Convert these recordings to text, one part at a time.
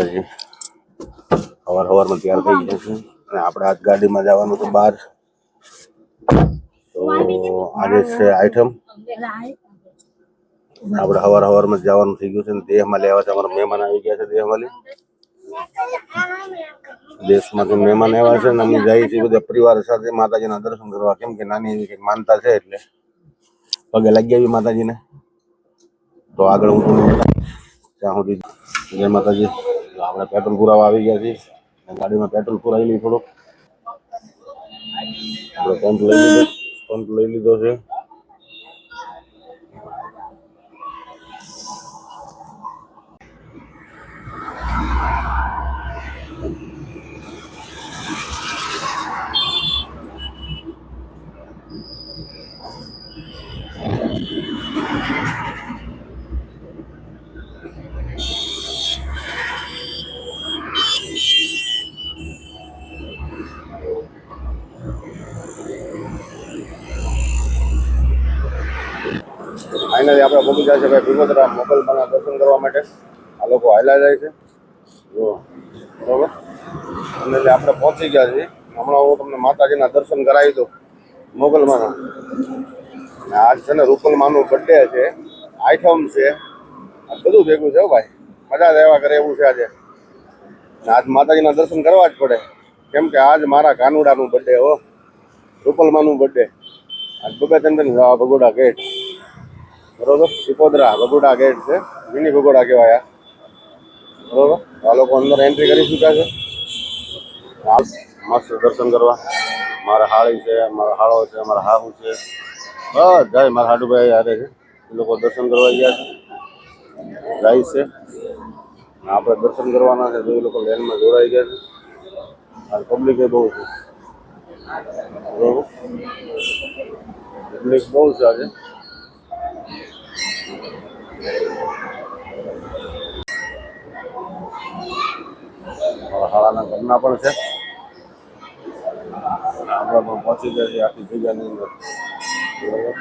સવાર સવારમાં તૈયાર થઈ ગયા છે અને આપણે આજ ગાડીમાં જવાનું તો બહાર. તો આજે છે આઈટમ. આપણે સવાર સવારમાં જવાનું થઈ ગયું છે. ને દેહમાં લેવા છે અમારા મહેમાન આવી ગયા છે દેહમાંથી દેશમાંથી મહેમાન આવ્યા છે અને અમે જઈએ છીએ બધા પરિવાર સાથે માતાજીના દર્શન કરવા. કેમ કે નાની એવી કંઈક માનતા છે એટલે. પગે લાગી આવી માતાજીને. તો આગળ હું તમને. ત્યાં સુધી જય માતાજી. આપણે પેટ્રોલ પુરાવા આવી ગયા છીએ. ગાડીમાં પેટ્રોલ પુરાવી લઈ થોડુંક. આપણે પંપ લઈ લીધો. પંપ લઈ લીધો છે. ફાઇનલી આપણે પહોંચી જાય છે ભાઈ ભીમોદરા મોગલમાના દર્શન કરવા માટે. આ લોકો હાલ્યા જાય છે. જો બરોબર? એટલે આપણે પહોંચી ગયા છીએ. હમણાં હું તમને માતાજીના દર્શન કરાવી દઉં. મોગલમાના આજ છે ને રૂપલમાનું બર્થડે છે. આઈટમ છે. આ બધું ભેગું છે ભાઈ. મજા રહેવા કરે એવું છે આજે. આજ માતાજીના દર્શન કરવા જ પડે. કેમ કે આજ મારા કાનુડાનું બર્થડે હો. રૂપલમાનું બર્થડે આજ બબે ચંદન ભગોડા ગેટ. બરોબર? સિકોદરા ભગોડા ગેટ છે. મિની ભગોડા કહેવાય. બરોબર? આ લોકો અંદર એન્ટ્રી કરી ચૂક્યા છે. મસ્ત દર્શન કરવા. મારા હાળી છે, મારા હાળો છે, મારા હાહુ છે. બધા મારા હાડુભાઈ હારે છે. એ લોકો દર્શન કરવા ગયા છે. જાય છે. આપણે દર્શન કરવાના છે, તો એ લોકો લાઈનમાં જોડાઈ ગયા છે. આ પબ્લિક બહુ છે. બરોબર? પબ્લિક બહુ છે આજે. હાળાના ઘરના પણ છે આપણે પણ પહોંચી ગયા છીએ આખી જગ્યાની અંદર બરોબર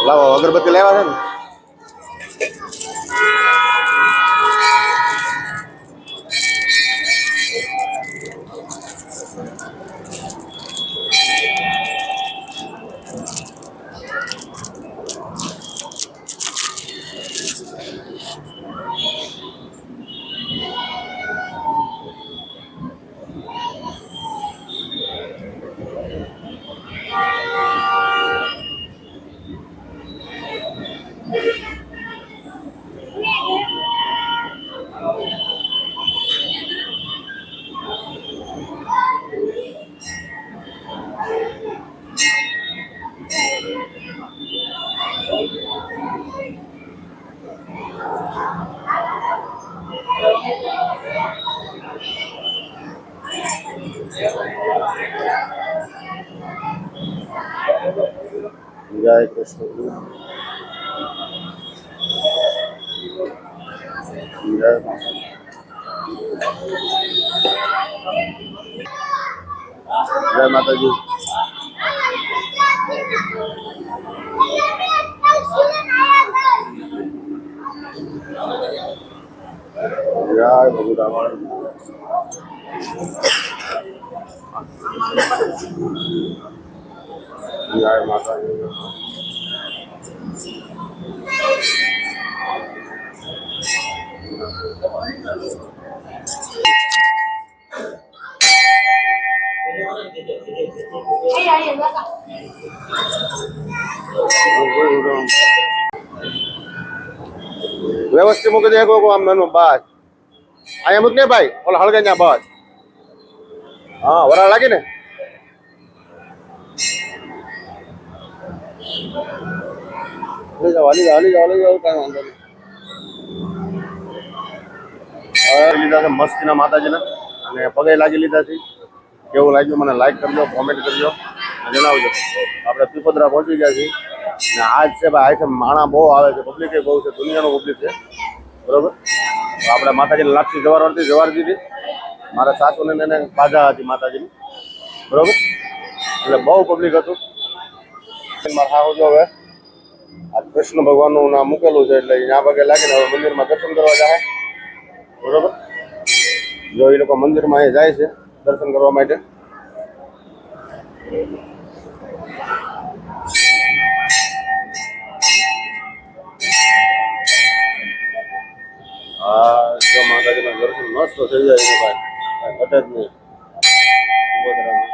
લાવો અગરબત્તી લેવા છે ને જય કૃષ્ણ જય જય માતાજી. જય ભગુદામણ જય માતાજી વ્યવસ્થિત મૂકી દે કોઈ આમ નાનું બાદ અહીંયા મૂક ને ભાઈ. ઓલા હળગે ત્યાં બસ હા વરાળ લાગી ને? હાલી જાઓ હાલી જાઓ હાલી જાઓ હાલી જાઓ કાંઈ વાંધો નહીં. લીધા છે મસ્તીના માતાજીના. અને પગે લાગી લીધા છે. કેવું લાગ્યું મને લાઈક કરજો કોમેન્ટ કરજો. અને જણાવજો. આપણે પીપોદરા પહોંચી ગયા છીએ. ને આજ છે ભાઈ આઈટમ માણા બહુ આવે છે. પબ્લિક બહુ છે. દુનિયાનું પબ્લિક છે. બરોબર? આપણે માતાજીને લાગતી જવાર વાળતી જવાર દીધી. મારા સાસુને એને બાધા હતી માતાજીની. બરોબર? એટલે બહુ પબ્લિક હતું. મારે હાવ જો હવે, આ કૃષ્ણ ભગવાનનું નામ મૂકેલું છે, એટલે અહીંયા પગે લાગીને હવે મંદિરમાં દર્શન કરવા જાય બરોબર? જો એ લોકો મંદિરમાં અહીં જાય છે, દર્શન કરવા માટે. દર્શન મસ્ત થઈ જાય છે ભાઈ કાંઈ ઘટે જ નહીં સુભદ્રાનું.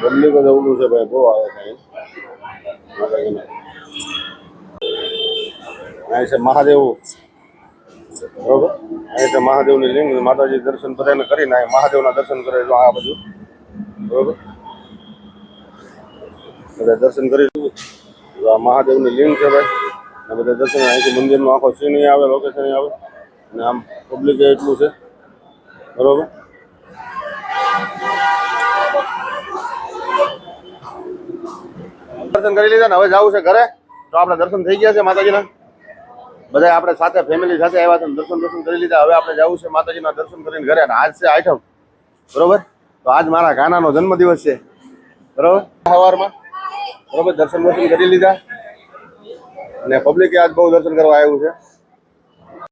પબ્લિક જ અવડું છે ભાઈ બહુ આવે છે અહીં. માતાજીને. અહીં છે મહાદેવ બરોબર? અહીં છે મહાદેવની લિંગ માતાજી દર્શન બધાને કરીને અહીં મહાદેવના દર્શન કરે જો આ બધું. બરોબર? બધા દર્શન કરી લીધું. આ મહાદેવની લિંગ છે ભાઈ. અને બધા દર્શન અહીંથી મંદિરનો આખો સીન આવે લોકેશન આવે. અને આમ પબ્લિક એટલું છે. બરોબર? દર્શન કરી લીધા ને હવે જવું છે ઘરે. તો આપણે દર્શન થઈ ગયા છે માતાજીના. બધા આપણે સાથે ફેમિલી સાથે આવ્યા હતા દર્શન દર્શન કરી લીધા. હવે આપણે જવું છે માતાજીના દર્શન કરીને ઘરે આજ છે આઠમ. બરોબર? તો આજ મારા કાનાનો જન્મદિવસ છે. બરોબર? સવારમાં. બરોબર? દર્શન દર્શન કરી લીધા. અને પબ્લિકે આજ બહુ દર્શન કરવા આવ્યું છે.